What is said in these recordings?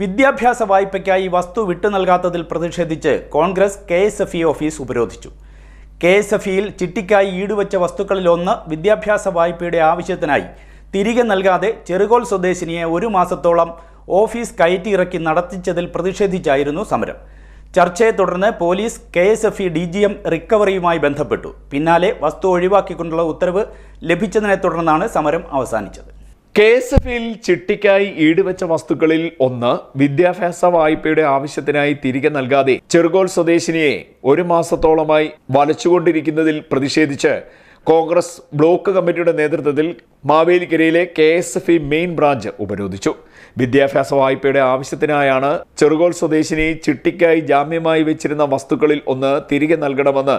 വിദ്യാഭ്യാസ വായ്പയ്ക്കായി വസ്തു വിട്ടു നൽകാത്തതിൽ പ്രതിഷേധിച്ച് Congress K S F E office ഉപരോധിച്ചു. കെ എസ് എഫ് ഇയിൽ ചിട്ടിക്കായി ഈടുവച്ച വസ്തുക്കളിലൊന്ന് വിദ്യാഭ്യാസ വായ്പയുടെ ആവശ്യത്തിനായി തിരികെ നൽകാതെ ചെറുകോൽ സ്വദേശിനിയെ ഒരു മാസത്തോളം ഓഫീസ് കയറ്റിയിറക്കി നടത്തിച്ചതിൽ പ്രതിഷേധിച്ചായിരുന്നു സമരം. ചർച്ചയെ തുടർന്ന് police K S F E D G M റിക്കവറിയുമായി ബന്ധപ്പെട്ടു. പിന്നാലെ വസ്തു ഒഴിവാക്കിക്കൊണ്ടുള്ള ഉത്തരവ് ലഭിച്ചതിനെ തുടർന്നാണ് സമരം അവസാനിച്ചത്. കെ എസ് എഫിൽ ചിട്ടിക്കായി ഈടുവച്ച വസ്തുക്കളിൽ ഒന്ന് വിദ്യാഭ്യാസ വായ്പയുടെ ആവശ്യത്തിനായി തിരികെ നൽകാതെ ചെറുകോൾ സ്വദേശിനിയെ ഒരു മാസത്തോളമായി വലച്ചുകൊണ്ടിരിക്കുന്നതിൽ പ്രതിഷേധിച്ച് കോൺഗ്രസ് ബ്ലോക്ക് കമ്മിറ്റിയുടെ നേതൃത്വത്തിൽ മാവേലിക്കരയിലെ K S F E main branch ഉപരോധിച്ചു. വിദ്യാഭ്യാസ വായ്പയുടെ ആവശ്യത്തിനായാണ് ചെറുകോൾ സ്വദേശിനി ചിട്ടിക്കായി ജാമ്യമായി വെച്ചിരുന്ന വസ്തുക്കളിൽ ഒന്ന് തിരികെ നൽകണമെന്ന്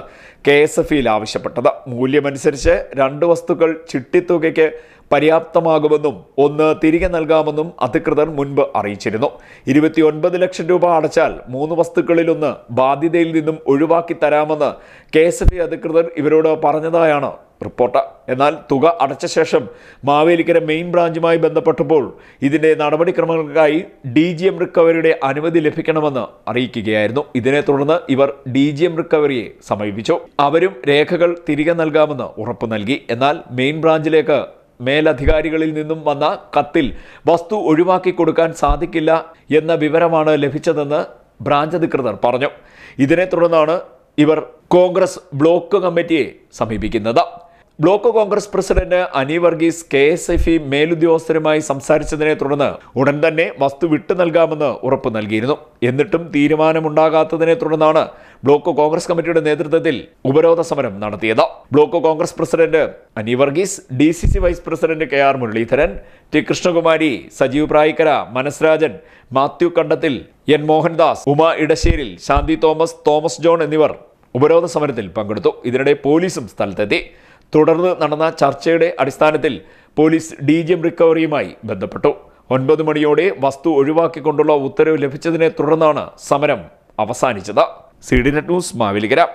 കെ എസ് എഫ് ഇയിൽ ആവശ്യപ്പെട്ടത്. മൂല്യമനുസരിച്ച് രണ്ട് വസ്തുക്കൾ ചിട്ടിത്തുകയ്ക്ക് പര്യാപ്തമാകുമെന്നും ഒന്ന് തിരികെ നൽകാമെന്നും അധികൃതർ മുൻപ് അറിയിച്ചിരുന്നു. ഇരുപത്തിയൊൻപത് ലക്ഷം രൂപ അടച്ചാൽ മൂന്ന് വസ്തുക്കളിലൊന്ന് ബാധ്യതയിൽ നിന്നും ഒഴിവാക്കി തരാമെന്ന് കെ അധികൃതർ ഇവരോട് പറഞ്ഞതായാണ് റിപ്പോർട്ട്. എന്നാൽ തുക അടച്ച ശേഷം മാവേലിക്കര മെയിൻ ബ്രാഞ്ചുമായി ബന്ധപ്പെട്ടപ്പോൾ ഇതിന്റെ നടപടിക്രമങ്ങൾക്കായി ഡി ജി എം റിക്കവറിയുടെ അനുമതി ലഭിക്കണമെന്ന് അറിയിക്കുകയായിരുന്നു. ഇതിനെ തുടർന്ന് ഇവർ ഡി ജി എം റിക്കവറിയെ സമീപിച്ചു. അവരും രേഖകൾ തിരികെ നൽകാമെന്ന് ഉറപ്പു നൽകി. എന്നാൽ മെയിൻ ബ്രാഞ്ചിലേക്ക് മേലധികാരികളിൽ നിന്നും വന്ന കത്തിൽ വസ്തു ഒഴിവാക്കി കൊടുക്കാൻ സാധിക്കില്ല എന്ന വിവരമാണ് ലഭിച്ചതെന്ന് ബ്രാഞ്ച് അധികൃതർ പറഞ്ഞു. ഇതിനെ തുടർന്നാണ് ഇവർ കോൺഗ്രസ് ബ്ലോക്ക് കമ്മിറ്റിയെ സമീപിക്കുന്നത്. Block Congress president Ani Varghese K S F E മേലുദ്യോഗസ്ഥരുമായി സംസാരിച്ചതിനെ തുടർന്ന് ഉടൻ തന്നെ വസ്തു വിട്ടു നൽകാമെന്ന് ഉറപ്പ് നൽകിയിരുന്നു. എന്നിട്ടും തീരുമാനമുണ്ടാകാത്തതിനെ തുടർന്നാണ് ബ്ലോക്ക് കോൺഗ്രസ് കമ്മിറ്റിയുടെ നേതൃത്വത്തിൽ ഉപരോധ സമരം നടത്തിയത്. Block Congress president Ani Varghese D C C vice president K R Muraleedharan T Krishnakumari Sajeev Prayikkara Manasrajan Mathew Kandathil N Mohandas Uma Edasseril Shanthi Thomas Thomas John എന്നിവർ ഉപരോധ സമരത്തിൽ പങ്കെടുത്തു. ഇതിനിടെ പോലീസും സ്ഥലത്തെത്തി. തുടർന്ന് നടന്ന ചർച്ചയുടെ അടിസ്ഥാനത്തിൽ പോലീസ് ഡി ജി എം റിക്കവറിയുമായി ബന്ധപ്പെട്ടു. ഒൻപത് മണിയോടെ വസ്തു ഒഴിവാക്കിക്കൊണ്ടുള്ള ഉത്തരവ് ലഭിച്ചതിനെ തുടർന്നാണ് സമരം അവസാനിച്ചത്. C D net news Mavelikkara.